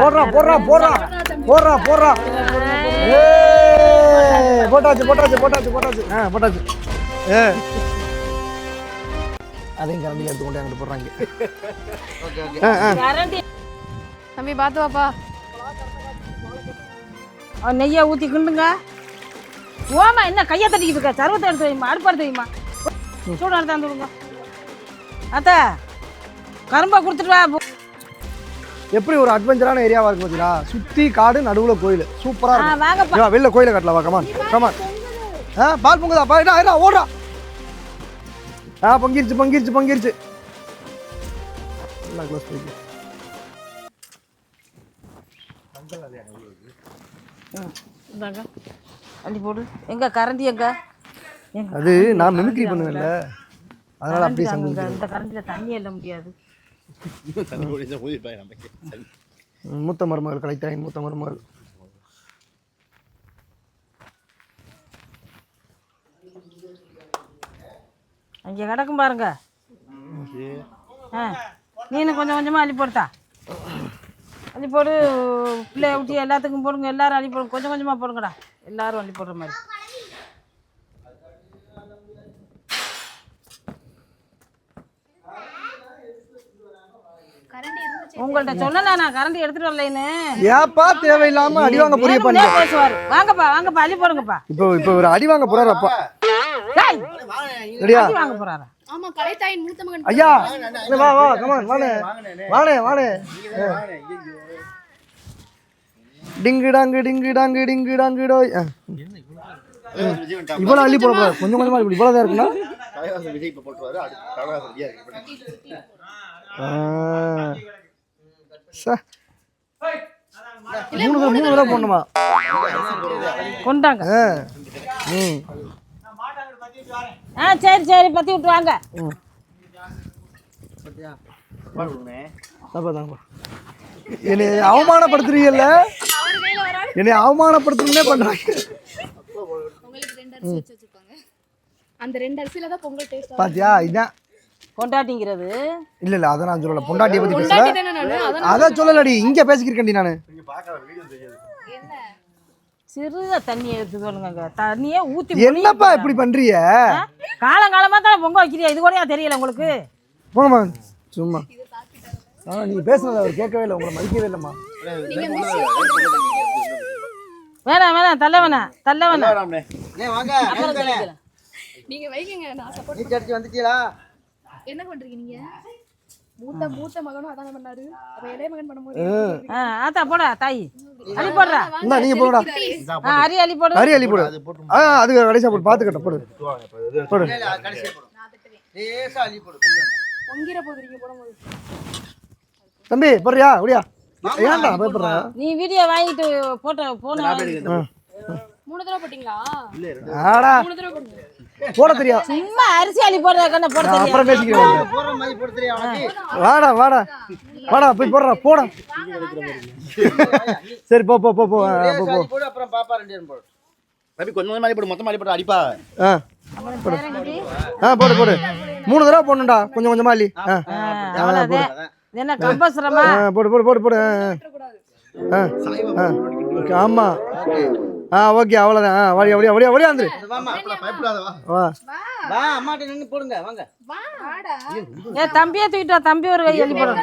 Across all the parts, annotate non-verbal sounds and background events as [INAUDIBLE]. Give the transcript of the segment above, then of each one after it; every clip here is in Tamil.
போடுறா போடுறா போடுறா. போடுறா போடுறா. ஏய், போட்டாச்சு போட்டாச்சு போட்டாச்சு போட்டாச்சு. ஆ போட்டாச்சு. ஏ. அதையும் கரண்டி எடுத்து கொண்டு அங்கிட்டு போடுறாங்க. தம்பி பார்த்து வாப்பா. நெய்யை ஊற்றி கிண்டுங்க. ஓமா என்ன கையை தட்டிக்கிட்டு இருக்க? சர்வத்தை எடுத்து வைமா அடுப்பு எடுத்து வைமா சூடு எடுத்து வந்துடுங்க அத்தா. கரும்பை கொடுத்துட்டு வா எப்படி ஒரு அட்வென்ச்சரான ஏரியாவா இருக்கு பார்த்தீங்களா சுத்தி காடு நடுவுல கோயில். சூப்பரா ஆ இருக்கும். வெளில கோயிலை கட்டலாம் வா கமான் கமான் ஆ பால் பொங்குதா பா என்ன ஓடுறா. ஆ பொங்கிருச்சு பொங்கிருச்சு பொங்கிருச்சு. எல்லாம் க்ளோஸ் பண்ணிக்க இந்தாங்க. அள்ளி போடு. எங்க கரண்டி எங்க? அது நான் மிமிக்ரி பண்ணுவேன்ல. அதனால அப்படியே இந்த கரண்டில தண்ணி எல்லாம் முடியாது. மூத்த மருமகள் கிடைத்தாய் மூத்த மருமகள். அங்கே கிடக்கும் பாருங்க. ஆ நீனு கொஞ்சம் கொஞ்சமாக அள்ளி போடுத்தா. அள்ளி போடு பிள்ளைய ஊட்டி எல்லாத்துக்கும் போடுங்க எல்லாரும் அள்ளி போடுங்க கொஞ்சம் கொஞ்சமாக போடுங்கடா. எல்லாரும் அள்ளி போடுற மாதிரி. உங்கள்ட்ட சொன்னல நான் கரண்டி எடுத்துட்டு வரலைன்னு. ஏப்பா தேவையில்லாம அடி வாங்க புரிய பண்ணி? பேசுவாரு. வாங்கப்பா வாங்கப்பா அள்ளி போடுங்கப்பா. இப்போ இப்போ ஒரு அடி வாங்க போறாரு அப்பா. டேய், ரெடியா? வாங்க போறாரா? ஆமா கலைத்தாயின் மூத்த மகன். ஐயா வா வா கமான் வாணே வாணே வாணே டிங்கு டாங்கு டிங்கு டாங்கு டிங்கு டாங்கு டோய். இவ்வளவு அள்ளி போடக்கூடாது. கொஞ்சம் கொஞ்சமா இப்படி இவ்வளவுதான் இருக்குன்னா? தலைவாசல் விஜய் இப்ப போட்டுருவாரு. அடுத்து தலைவாசல் விஜய் இருக்கு. ஆ. ச. மூணு தடவை மூணு தடவை போடணுமா? கொண்டாங்க. ஆ. ம். ஆ சரி சரி பத்தி விட்டு வாங்க. தாங்கப்பா என்னை அவமானப்படுத்துறீங்கல்ல? என்னை அவமானப்படுத்தணும்னே பண்றாங்க. பாத்தியா இதான். கொண்டாட்டிங்கிறது இல்ல இல்ல அதை நான் சொல்லல. பொண்டாட்டியை பத்தி பேசல பொண்டாட்டி அத சொல்லலடி. இங்க பேசிக்கிறேன்டி நானு. சிறுக தண்ணியை எடுத்து சொல்லுங்க தண்ணியே ஊத்தி என்னப்பா இப்படி பண்றீங்க? காலங்காலமா தான் பொங்க வைக்கிறியா? இது கூடயா தெரியல உங்களுக்கு. போங்கம்மா சும்மா. ஆ நீங்க பேசுனது அவர் கேட்கவே இல்லை. உங்களை மதிக்கவே இல்லைம்மா. வேணாம் வேணாம். தள்ள வேணாம் தள்ள. வேணாம். நீங்க வைக்கங்க நான் சப்போர்ட் வந்துட்டீங்களா? என்ன பண்றீங்க நீங்க? மூத்த மூத்த மகனும் அதான பண்ணாரு. அப்ப இளைய மகன் பண்ணும்போது ஆ. ஆத்தா போடா தாய். அள்ளி போடுறா. இந்தா நீங்க போடுடா. ஆ அரி அள்ளி போடு. ஹரி அள்ளி போடு. ஆ அது கடைசியா போடு. பாத்துக்கட்ட போடு. போடு கடைசியா போடு. லேசா அள்ளி போடு கொஞ்சம். பொங்கிர போதுறீங்க போடும்போது. தம்பி போடுறியா? அப்படியா ஏன்டா பயப்படுற? நீ வீடியோ வாங்கிட்டு போட்டோ போன மூணு தடவை போட்டீங்களா? ஆடா. மூணு தடவை போடுங்க போட தெரியா? சும்மா அரிசி அள்ளி போடுறத கண்ண போட தெரியும் அப்புறம் போடுற மாதிரி தெரியும் வாடா வாடா. வாடா போய் போடுறா போடா. சரி போ போ போ போடு அப்புறம் பாப்பா ரெண்டு போடு. கொஞ்சம் கொஞ்சம் மாதிரி போடு மொத்தமா அள்ளி போட்டு அடிப்பா. ஆ. போடு ஆ போடு போடு. மூணு தடவை போடணும்டா. கொஞ்சம் கொஞ்சமா அள்ளி. ஆ. என்ன போடு போடு போடு போடு. ஆ, ஆ. ஆ ஓகே ஆமா. ஆ ஓகே அவ்வளோதான் ஆ வழி அப்படியே அப்படியே அப்படியே வந்துரு வா வா வா அம்மாட்ட நின்னு போடுங்க வாங்க வாடா ஏ தம்பியே தூக்கிட்டு வா, தம்பி ஒரு கை அள்ளி போடு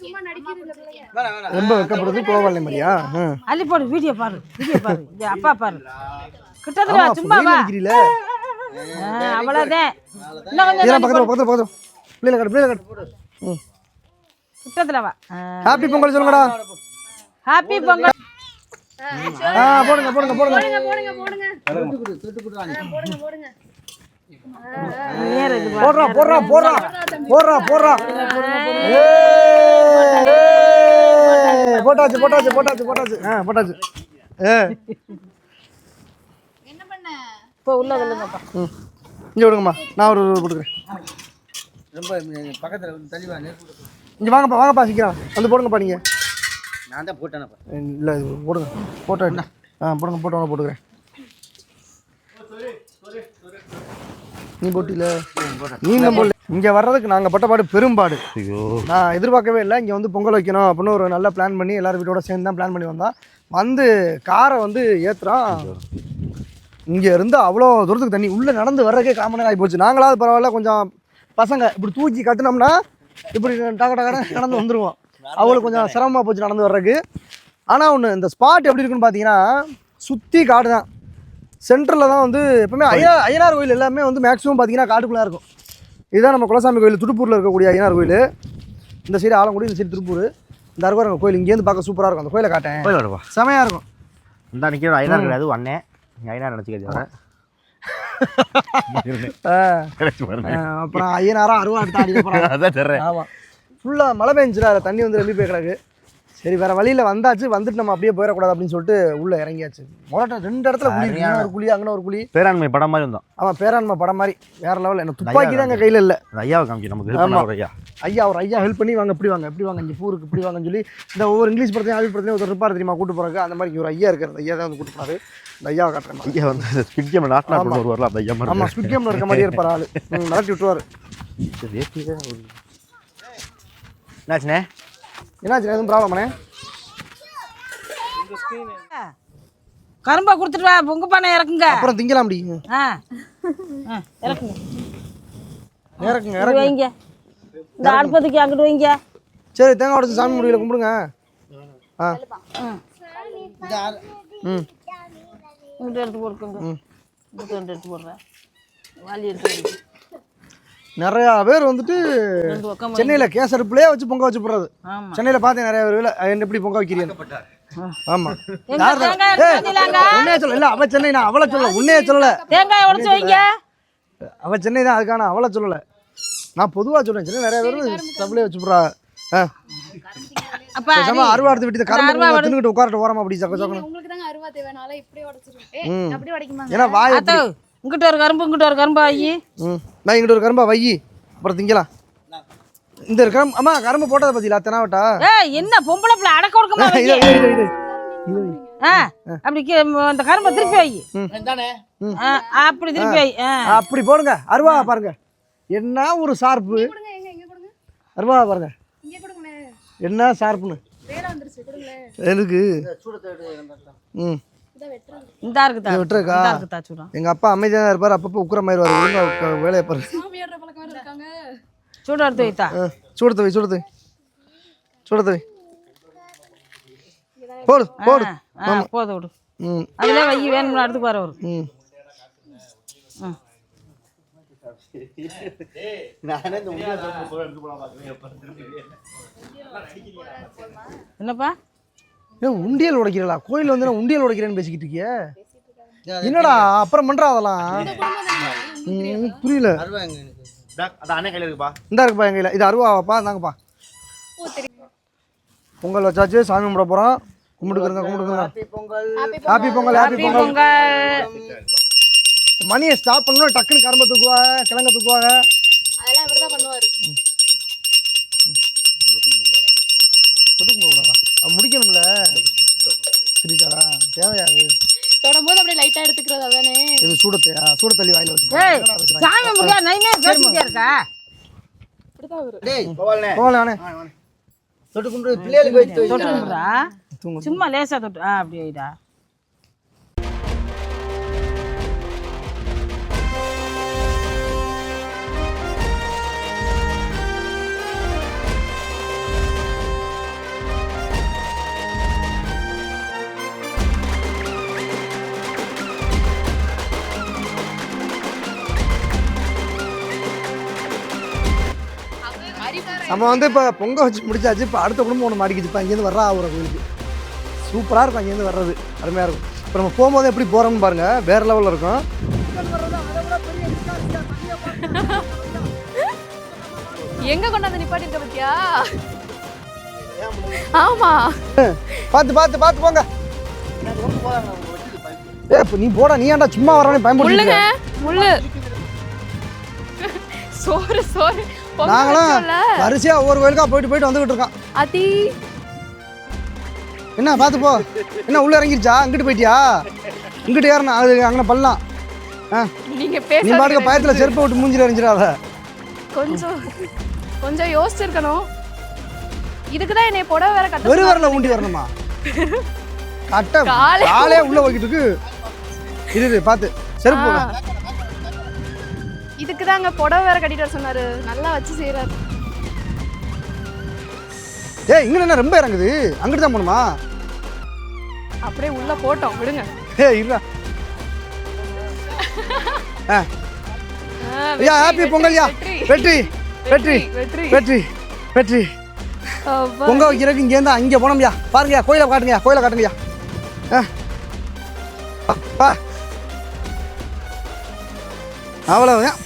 சும்மா நடிக்கிறது இந்த பிள்ளைங்க வேணாம் வேணாம் ரொம்ப வெக்கப்படுறது கோவாலை மாதிரியா அள்ளி போடு வீடியோ பாரு வீடியோ பாரு இந்த அப்பா பாரு வா, ஆமா சும்மா வா நிக்கிறீல ஆ, அவ்வளவுதான் இன்னும் கொஞ்சம் இதெல்லாம் பக்கத்துல பக்கத்துல பக்கத்துல பிள்ளைல கட்டு பிள்ளைல கட்டு ம் கிட்டத்துல வா ஹாப்பி பொங்கல் சொல்லுங்கடா ஹாப்பி பொங்கல் போடுங்க போடுங்க போடுங்க. போடுங்க போடுங்க. போடுங்க. போடுறா போடுறா போடுறா. போடுறா போடுறா. போட்டாச்சு போட்டாச்சு போட்டாச்சு போட்டாச்சு. ஆ போட்டாச்சு. ஏ. என்ன பண்ண? இப்போ உள்ள விழுங்கப்பா ம். இங்கே விடுங்கம்மா. நான் ஒரு ஒரு போட்டுக்கிறேன். ரொம்ப பக்கத்துல வந்து தள்ளி வா. இங்கே வாங்கப்பா வாங்கப்பா சீக்கிரம். வந்து போடுங்கப்பா நீங்கள் நான் தான் போட்டேனப்பா இல்லை இது போடுங்க. போட்டோ என்ன ஆ போடுங்க போட்டோ ஒன்று போட்டுக்கிறேன். நீ போட்டில நீ இன்னும் போடல. இங்கே வர்றதுக்கு நாங்கள் பட்டப்பாடு பெரும்பாடு. ஐயோ. நான் எதிர்பார்க்கவே இல்லை. இங்கே வந்து பொங்கல் வைக்கணும் அப்படின்னு ஒரு நல்ல பிளான் பண்ணி எல்லாரும் வீட்டோட சேர்ந்து தான் பிளான் பண்ணி வந்தோம். வந்து காரை வந்து ஏற்றுறான் இங்கே இருந்து அவ்வளோ தூரத்துக்கு தண்ணி. உள்ளே நடந்து வர்றதுக்கே காமன் நேரம் ஆகி போச்சு. நாங்களாவது பரவாயில்ல கொஞ்சம் பசங்க இப்படி தூக்கி கட்டினோம்னா இப்படி டக டகட நடந்து வந்துடுவோம் அவங்களுக்கு கொஞ்சம் சிரமமாக போச்சு நடந்து வர்றதுக்கு. ஆனால் ஒன்று இந்த ஸ்பாட் எப்படி இருக்குன்னு பார்த்தீங்கன்னா சுற்றி காடு தான். சென்டரில் தான் வந்து எப்பவுமே ஐயா ஐயனார் கோயில் எல்லாமே வந்து மேக்ஸிமம் பார்த்தீங்கன்னா காட்டுக்குள்ளே இருக்கும். இதுதான் நம்ம குலசாமி கோயில் துடுப்பூரில் இருக்கக்கூடிய ஐயனார் கோயில். இந்த சைடு ஆலங்குடி இந்த சைடு திருப்பூர். இந்த அருவாரங்க கோயில் இங்கேருந்து பார்க்க சூப்பராக இருக்கும். அந்த கோயிலை காட்டேன். போய் வருவா? செமையாக இருக்கும். இந்த நிற்கிற ஐநா கிடையாது அண்ணே. [LAUGHS] ஆ, ஆ, அப்புறம் ஐயனாரா அருவா எடுத்து ஆடி [LAUGHS] ஆமாம் ஃபுல்லாக மழை பெஞ்சுல அதில் தண்ணி வந்து ரெம்பி போய் கிடக்கு. சரி வேறு வழியில் வந்தாச்சு வந்துட்டு நம்ம அப்படியே போயிடக்கூடாது அப்படின்னு சொல்லிட்டு உள்ளே இறங்கியாச்சு. மொரட்டை ரெண்டு இடத்துல குழி இருக்கு. ஒரு குழி அங்கே ஒரு குழி. பேராண்மை படம் மாதிரி இருந்தோம் ஆமாம் பேராண்மை படம் மாதிரி. வேறு லெவலில் எனக்கு துப்பாக்கி தான் எங்கள் கையில் இல்லை. அந்த ஐயாவை காமிச்சு நமக்கு help ஆமா. ஒரு ஐயா ஐயா ஒரு ஐயா ஹெல்ப் பண்ணி வாங்க இப்படி வாங்க இப்படி வாங்க இங்கே பூருக்கு இப்படி வாங்கன்னு சொல்லி இந்த ஒவ்வொரு இங்கிலீஷ் படத்தையும் ஆவி படத்தையும் ஒருத்தர் இருப்பார் தெரியுமா கூட்டு போகிறாங்க அந்த மாதிரி இங்க ஒரு ஐயா இருக்கிறது ஐயா தான் வந்து கூட்டு இந்த ஐயாவை காட்டுறேன் ஐயா வந்து ஸ்பிட் கேம் நாட்டினா கொண்டு வருவார்ல அந்த ஐயா ஆமாம் மாதிரி ஸ்குட் கேமில் இருக்க மாதிரியே இருப்பார் ஆள். மிரட்டி விட்டுருவார். என்னாச்சுண்ணே? என்னாச்சு? எதுவும் ப்ராப்ளம்ண்ணே கரும்பை கொடுத்துட்டு வா பொங்க பானை இறக்குங்க. அப்புறம் திங்கலாம் அப்படி. ஆ. ஆ, இறக்குங்க. இறக்குங்க இறக்குங்க. வைங்க. இந்த அடுப்பத்துக்கு அங்கிட்டு வைங்க. சரி தேங்காய் உடச்சி சாமி முடியல கும்பிடுங்க. ஆ. ம். இங்கிட்ட எடுத்து போட்டுக்கோங்க. இங்கிட்ட எடுத்து போடுறேன். வாலி எடுத்து. நிறையா பேர் வந்துட்டு. சென்னையில் கேஸ் அடுப்புலேயே வச்சு பொங்க வச்சு போடுறது. ஆமா. சென்னையில் பார்த்தேன் நிறைய பேர் என்ன எப்படி பொங்க வைக்கிறீங்க வைக்கலாங்க? உன்னையே சொல்ல இல்லை அவ சென்னை நான் அவளை சொல்ல உன்னையே சொல்லலை. தேங்காய் உடைச்சு வைங்க. அவ சென்னை தான் அதுக்கான அவளை சொல்லலை. நான் பொதுவாக சொல்றேன் சென்னை நிறைய பேர் ஸ்டவ்லேயே வச்சு போடுறா. ஆ. அப்ப அருவா எடுத்து விட்டு தின்னுக்கிட்டு உட்காரட்டு ஓரமா அப்படி சக்க சக்கணும் உங்களுக்கு தாங்க அருவா தேவைனால ஏன்னா வாய் இங்கிட்ட ஒரு கரும்பு இங்கிட்ட ஒரு கரும்பு ஆகி ம். நான் இங்கிட்ட ஒரு கரும்பா வை அப்புறம் திங்கலாம் இந்த கரும்பு அம்மா கரும்பு போட்டதை பத்தியில தெனாவட்டா ஏய் என்ன பொம்பளை பிள்ளை அடக்க ஒடுக்கமா இது ஆ அப்படி அந்த கரும்பை திருப்பி வை அப்படி திருப்பி வை ஆ. அப்படி போடுங்க அருவா பாருங்க. என்ன ஒரு கொடுங்க அருவா பாருங்க. என்ன கொடுங்களேன். எதுக்கு? ம். இந்தா இருக்குதா? விட்டுருக்கா? இந்தா இருக்குதா எங்க அப்பா அமைதியாக தான் இருப்பார் அப்பப்போ உக்கரமாயிருவார் ஒழுங்கா உக்க- வேலையை பாரு. சூடம் எடுத்து வைத்தா. ஆ, சூடத்து வை சூடத்து வை. சூடத்து வை. போடு போடு. ஆ போதும் விடு. ம். அதிலே வை வேணும்னு அடுத்து வர வரும் ம். என்னப்பா? ஏன் உண்டியல் உடைக்கிறீங்களா கோயில் வந்து நான் உண்டியல் உடைக்கிறேன்னு பேசிக்கிட்டு இருக்கிய? என்னடா அப்புறம் பண்றா அதெல்லாம்? புரியல. இந்தா இருக்குப்பா எங்க இது அருவாப்பா இந்தாங்கப்பா. பொங்கல் வச்சாச்சு சாமி கும்பிட போகிறோம் கும்பிட்டுக்கிறங்க கும்பிட்டுக்கிறங்க. Happy Pongal. Happy happy Pongal. Pongal மணியை ஸ்டாப் பண்ணணும் டக்குன்னு கரும்பை தூக்குவாங்க கிழங்க தூக்குவாங்க. அதெல்லாம் இவர் தான் பண்ணுவாரு முடிக்கணும்ல? சரிதாடா தேவையாது தொடும்போது அப்படியே லைட்டா எடுத்துக்கிறது அதானே? இது சூடத்தையா சூட தள்ளி வாயில ஏய் வச்சு சாமி முடியா நைமே பேசிட்டே இருக்கா. இப்படிதான் அவரு போவாள்ண்ணே போகல நானே தொட்டு கொண்டு பிள்ளைகளுக்கு வைத்து. சும்மா லேசா தொட்டு ஆ அப்படி நம்ம வந்து இப்போ பொங்க வச்சு முடிச்சாச்சு இப்போ அடுத்த குடும்பம் ஒன்று மாறிக்கிச்சுப்பா இங்கேருந்து வர்றா ஆகுற கோயிலுக்கு. சூப்பராக இருக்கும் அங்கேருந்து வர்றது. அருமையாக இருக்கும். இப்போ நம்ம போகும்போது எப்படி போகிறோம்னு பாருங்க. வேற லெவலில் இருக்கும். எங்க கொண்டாந்து நிப்பாட்டிருக்க பத்தியா? ஆமா. பார்த்து பார்த்து பார்த்து போங்க. ஏ இப்போ நீ போடா. நீ ஏன்டா சும்மா வரவனே முள்ளுங்க பயன்படுத்தி முள்ளு. சோறு சோறு. நாங்களாம். வரிசையாக ஒவ்வொரு கோயிலுக்கா போயிட்டு போயிட்டு வந்துகிட்டு இருக்கோம். அதி. என்ன பார்த்து போ. என்ன உள்ளே இறங்கிருச்சா? இங்கிட்டு போயிட்டியா? இங்கிட்டு ஏறணும். அது அங்கே பண்ணலாம் ஆ. நீங்க நீ பேச பாட்டுக்கு பயத்தில் செருப்பை விட்டு மூஞ்சில எறிஞ்சிடாத கொஞ்சம் கொஞ்சம் யோசிச்சிருக்கணும் இதுக்கு தான் என்னை புடவை வேற கட்ட வெறு வரல ஊண்டி வரணுமா? கட்ட காலே- காலே உள்ள வைக்கிட்டு இருக்கு இரு இரு பார்த்து. செருப்பு இதுக்கு தாங்க புடவை வேற கட்டிட்டு வர சொன்னாரு. நல்லா வச்சு செய்யறாரு ஏய் இங்க என்ன ரொம்ப இறங்குது. அங்கிட்டு தான் போகணுமா? அப்படியே உள்ள போட்டோம். விடுங்க. ஆ. ஆ, ஐயா ஹாப்பி பொங்கல்யா வெற்றி. வெற்றி வெற்றி வெற்றி வெற்றி அப்பா. பொங்க வைக்கிறதுக்கு இங்கேருந்து அங்கே போனோம்யா பாருங்கய்யா கோயிலை காட்டுங்கய்யா கோயிலை காட்டுங்கய்யா ஆ. பா. அவ்வளவுதான்.